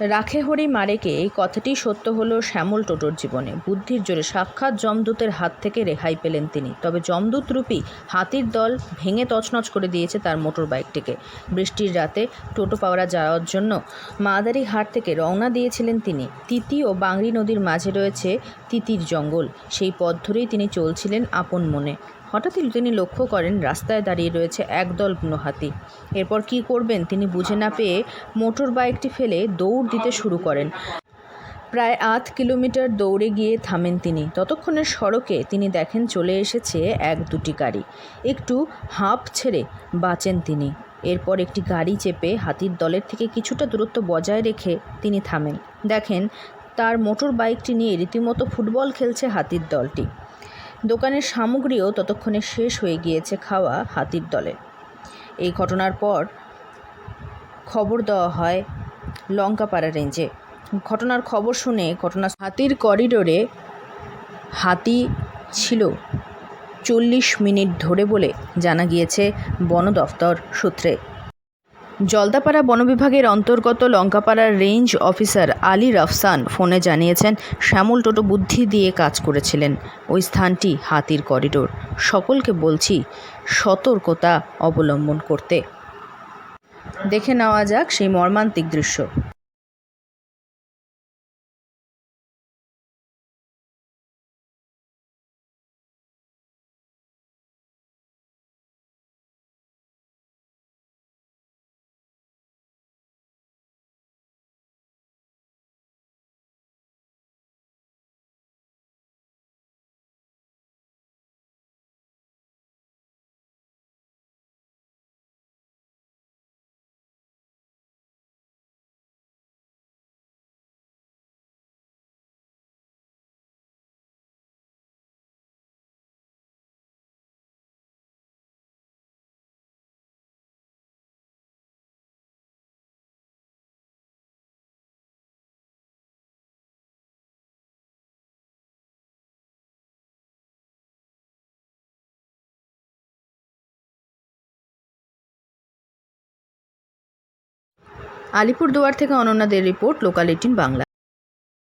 রাখে হরি মারেকে এই কথাটি সত্য হলো শ্যামল টোটোর জীবনে। বুদ্ধির জোরে সাক্ষাৎ যমদূতের হাত থেকে রেহাই পেলেন তিনি। তবে যমদূত রূপী হাতির দল ভেঙে তছনছ করে দিয়েছে তার মোটর বাইকটিকে বৃষ্টির রাতে টোটো পাওয়া যাওয়ার জন্য মাদারি হাট থেকে রওনা দিয়েছিলেন তিনি। তিতি ও বাংরি নদীর মাঝে রয়েছে তিতির জঙ্গল। সেই পথ ধরেই তিনি চলছিলেন আপন মনে। হঠাৎই তিনি লক্ষ্য করেন, রাস্তায় দাঁড়িয়ে রয়েছে একদল বুনো হাতি এরপর কি করবেন তিনি বুঝে না পেয়ে মোটর বাইকটি ফেলে দৌড় দিতে শুরু করেন। প্রায় আধ কিলোমিটার দৌড়ে গিয়ে থামেন তিনি। ততক্ষণে সড়কে তিনি দেখেন চলে এসেছে এক দুটি গাড়ি। একটু হাঁপ ছেড়ে বাঁচেন তিনি। এরপর একটি গাড়ি চেপে হাতির দলের থেকে কিছুটা দূরত্ব বজায় রেখে তিনি থামেন। দেখেন, তার মোটর বাইকটি নিয়ে রীতিমতো ফুটবল খেলছে হাতির দলটি। দোকানের সামগ্রীও ততক্ষণে শেষ হয়ে গিয়েছে খাওয়া হাতির দলে। এই ঘটনার পর খবর দেওয়া হয় লঙ্কাপাড়া রেঞ্জে। ঘটনার খবর শুনে ঘটনা হাতির করিডোরে হাতি ছিল চল্লিশ মিনিট ধরে বলে জানা গিয়েছে, বন দফতর সূত্রে। জলদাপাড়া বনবিভাগের অন্তর্গত লঙ্কাপাড়ার রেঞ্জ অফিসার আলী রফসান ফোনে জানিয়েছেন, শ্যামল টোটো বুদ্ধি দিয়ে কাজ করেছিলেন। ওই স্থানটি হাতির করিডোর। সকলকে বলছি, সতর্কতা অবলম্বন করতে। দেখে নেওয়া যাক সেই মর্মান্তিক দৃশ্য। আলিপুরদুয়ার থেকে অনন্যাদের রিপোর্ট লোকাল এইটিন বাংলা।